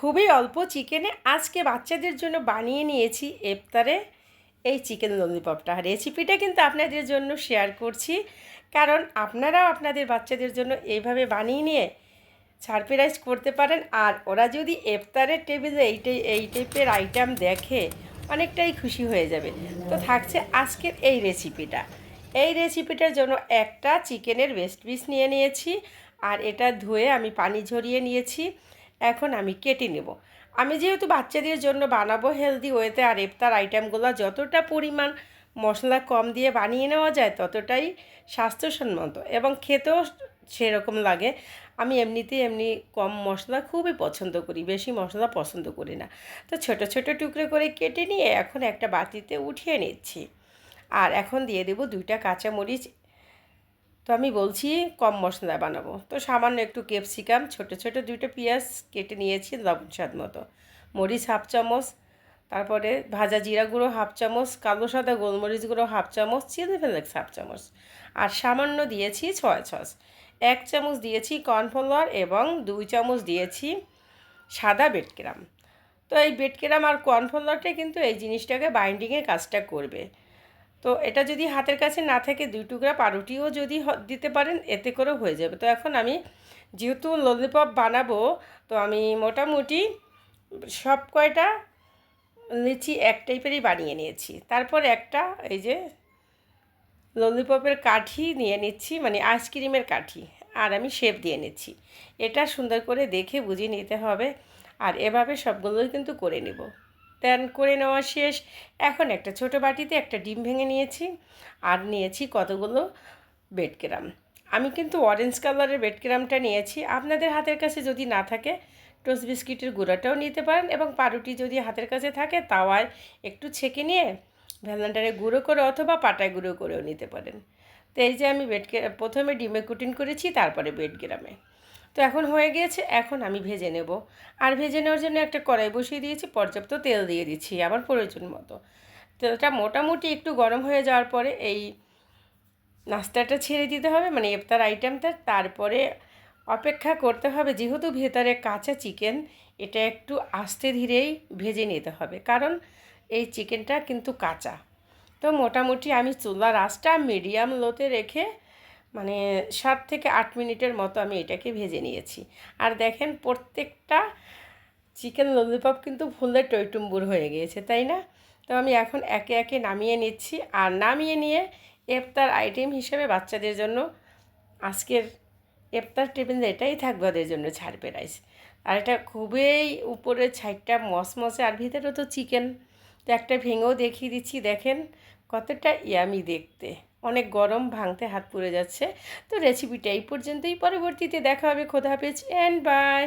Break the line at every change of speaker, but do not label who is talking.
খুবই অল্প চিকেনে আজকে বাচ্চাদের জন্য বানিয়ে নিয়েছি এফতারে এই চিকেন ললিপপটা। রেসিপিটা কিন্তু আপনাদের জন্য শেয়ার করছি। কারণ আপনারাও আপনাদের বাচ্চাদের জন্য এইভাবে বানিয়ে নিয়ে সারপ্রাইজ করতে পারেন। আর ওরা যদি এফতারের টেবিলে এই এই টাইপের আইটেম দেখে অনেকটাই খুশি হয়ে যাবে। তো থাকছে আজকের এই রেসিপিটা। এই রেসিপিটার জন্য একটা চিকেনের বেস্ট পিস নিয়ে নিয়েছি। আর এটা ধুয়ে আমি পানি ঝরিয়ে নিয়েছি। এখন আমি কেটে নেব। আমি যেহেতু বাচ্চাদের জন্য বানাবো হেলদি ওয়েতে আর ইফতার আইটেমগুলো যতটা পরিমাণ মশলা কম দিয়ে বানিয়ে নেওয়া যায় ততটাই স্বাস্থ্যসম্মত এবং খেতেও সেরকম লাগে। আমি এমনিতেই এমনি কম মশলা খুবই পছন্দ করি, বেশি মশলা পছন্দ করি না। তো ছোট ছোট টুকরো করে কেটে নিয়ে এখন একটা বাটিতে উঠিয়ে নিচ্ছি। আর এখন দিয়ে দেবো দুইটা কাঁচামরিচ তো আমি বলছি কম মশলা বানাবো। তো সামান্য একটু ক্যাপসিকাম, ছোট ছোট দুইটা পেঁয়াজ কেটে নিয়েছি, লবণ স্বাদ মতো। মরিচ হাফ চামচ, তারপরে ভাজা জিরা গুঁড়ো হাফ চামচ, কালো সাদা গোলমরিচ গুঁড়ো হাফ চামচ, চিলি ফ্লেক্স হাফ চামচ। আর সামান্য দিয়েছি ছয় সস। এক চামচ দিয়েছি কর্নফ্লাওয়ার এবং দুই চামচ দিয়েছি সাদা বেটকেরাম। তো এই বেটকেরাম আর কর্নফ্লাওয়ারটা কিন্তু এই জিনিসটাকে বাইন্ডিংয়ের কাজটা করবে। তো এটা যদি হাতের কাছে না থাকে দুই টুকরা পাউরুটিও যদি দিতে পারেন, এতে করেও হয়ে যাবে। তো এখন আমি যেহেতু ললিপপ বানাবো, তো আমি মোটামুটি সব কয়টা লিচি এক টাইপেরই বানিয়ে নিয়েছি। তারপর একটা এই যে ললিপপের কাঠি নিয়ে নিচ্ছি মানে আইসক্রিমের কাঠি, আর আমি শেপ দিয়ে নিচ্ছি। এটা সুন্দর করে দেখে বুঝে নিতে হবে, আর এভাবে সবগুলোই কিন্তু করে নেব। দেন করে নেওয়া শেষ। এখন একটা ছোট বাটিতে একটা ডিম ভেঙে নিয়েছি আর নিয়েছি কতগুলো বেডক্রাম আমি কিন্তু অরেঞ্জ কালারের বেডক্রামটা নিয়েছি। আপনাদের হাতের কাছে যদি না থাকে টোস্ট বিস্কিটের গুঁড়াটাও নিতে পারেন এবং পাউরুটি যদি হাতের কাছে থাকে তাওয়ায় একটু ছেঁকে নিয়ে ভ্যালেন্টারে গুঁড়ো করে অথবা পাটায় গুঁড়ো করেও নিতে পারেন। তো এই যে আমি বেড প্রথমে ডিমে কুটিন করেছি, তারপরে বেড তো এখন হয়ে গিয়েছে, এখন আমি ভেজে নেব। আর ভেজে নেওয়ার জন্য একটা কড়াই বসিয়ে দিয়েছি, পর্যাপ্ত তেল দিয়ে দিচ্ছি আমার প্রয়োজন মতো। তেলটা মোটামুটি একটু গরম হয়ে যাওয়ার পরে এই নাস্তাটা ছেড়ে দিতে হবে মানে ইফতার আইটেমটা তারপরে অপেক্ষা করতে হবে যেহেতু ভেতরে কাঁচা চিকেন এটা একটু আস্তে ধীরেই ভেজে নিতে হবে। কারণ এই চিকেনটা কিন্তু কাঁচা। তো মোটামুটি আমি চুলার আঁচটা মিডিয়াম লোতে রেখে মানে সাত থেকে আট মিনিটের মতো আমি এটাকে ভেজে নিয়েছি। আর দেখেন প্রত্যেকটা চিকেন ললিপপ কিন্তু ফুলে টইটুম্বুর হয়ে গিয়েছে, তাই না? তো আমি এখন একে একে নামিয়ে নিচ্ছি আর নামিয়ে নিয়ে ইফতার আইটেম হিসেবে বাচ্চাদের জন্য আজকের ইফতার টেবিল এটাই থাকবে ওদের জন্য ছাড়বে রাইস আর এটা খুবই উপরের ছাইডটা মসমসে আর ভিতরে তো চিকেন তো একটা ভেঙেও দেখিয়ে দিচ্ছি, দেখেন কতটা ইয়ামি দেখতে। অনেক গরম, ভাঙতে হাত পুড়ে যাচ্ছে। তো রেসিপিটা এই পর্যন্তই। পরবর্তীতে দেখা হবে। খোদা হাফেজ। And by